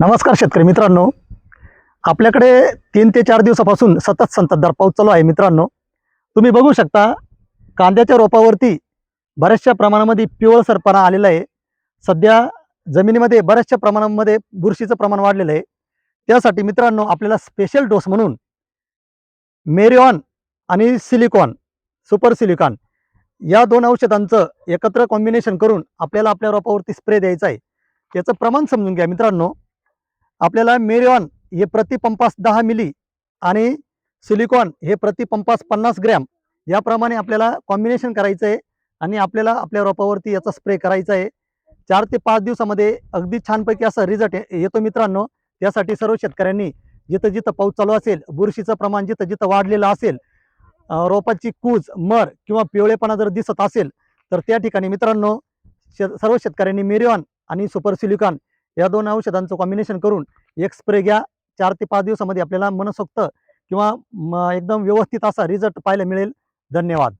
नमस्कार शेतकरी मित्रांनो. आपल्याकडे तीन ते चार दिवसापासून सतत संततधार पाऊस चालू आहे मित्रांनो. तुम्ही बघू शकता कांद्याच्या रोपावरती बऱ्याचशा प्रमाणामध्ये पिवळसरपणा आलेला आहे. सध्या जमिनीमध्ये बऱ्याचशा प्रमाणामध्ये बुरशीचं प्रमाण वाढलेलं आहे. त्यासाठी मित्रांनो आपल्याला स्पेशल डोस म्हणून मेरिऑन आणि सिलिकॉन सुपर सिलिकॉन या दोन औषधांचं एकत्र कॉम्बिनेशन करून आपल्याला आपल्या रोपावरती स्प्रे द्यायचा आहे. याचं प्रमाण समजून घ्या मित्रांनो. आपल्याला मेरिऑन हे प्रतिपंपास दहा मिली आणि सिलिकॉन हे प्रतिपंपास पन्नास ग्रॅम याप्रमाणे आपल्याला कॉम्बिनेशन करायचं आहे आणि आपल्याला आपल्या रोपावरती याचा स्प्रे करायचा आहे. चार ते पाच दिवसामध्ये अगदी छानपैकी असा रिझल्ट येतो मित्रांनो. त्यासाठी सर्व शेतकऱ्यांनी जिथं जिथं पाऊस चालू असेल बुरशीचं प्रमाण जिथं जिथं वाढलेलं असेल रोपाची कूज मर किंवा पिवळेपणा जर दिसत असेल तर त्या ठिकाणी मित्रांनो शे सर्व शेतकऱ्यांनी मेरिऑन आणि सुपर सिलिकॉन या दोन औषधांचं कॉम्बिनेशन करून एक स्प्रे घ्या. चार ते पाच दिवसामध्ये आपल्याला मनसोक्त किंवा एकदम व्यवस्थित असा रिझल्ट पाहायला मिळेल. धन्यवाद.